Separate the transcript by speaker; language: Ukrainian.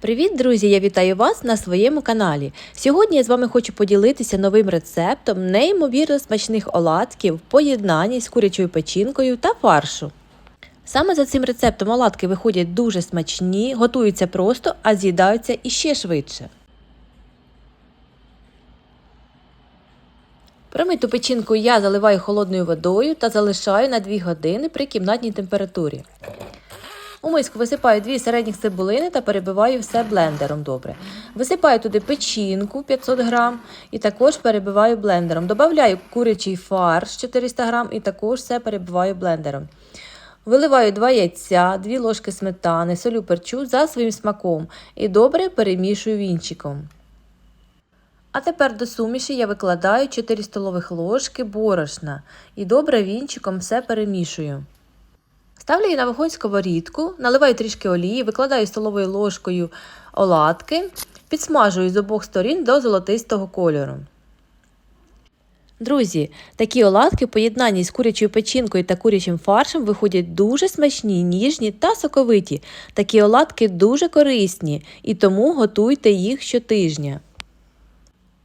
Speaker 1: Привіт, друзі! Я вітаю вас на своєму каналі. Сьогодні я з вами хочу поділитися новим рецептом неймовірно смачних оладків в поєднанні з курячою печінкою та фаршу. Саме за цим рецептом оладки виходять дуже смачні, готуються просто, а з'їдаються іще швидше. Промиту печінку я заливаю холодною водою та залишаю на 2 години при кімнатній температурі. У миску висипаю дві середніх цибулини та перебиваю все блендером добре. Висипаю туди печінку 500 грам і також перебиваю блендером. Добавляю курячий фарш 400 грам і також все перебиваю блендером. Виливаю 2 яйця, 2 ложки сметани, солю перчу за своїм смаком і добре перемішую вінчиком. А тепер до суміші я викладаю 4 столових ложки борошна і добре вінчиком все перемішую. Ставлю її на вогонь сковорідку, наливаю трішки олії, викладаю столовою ложкою оладки, підсмажую з обох сторін до золотистого кольору. Друзі, такі оладки в поєднанні з курячою печінкою та курячим фаршем виходять дуже смачні, ніжні та соковиті. Такі оладки дуже корисні і тому готуйте їх щотижня.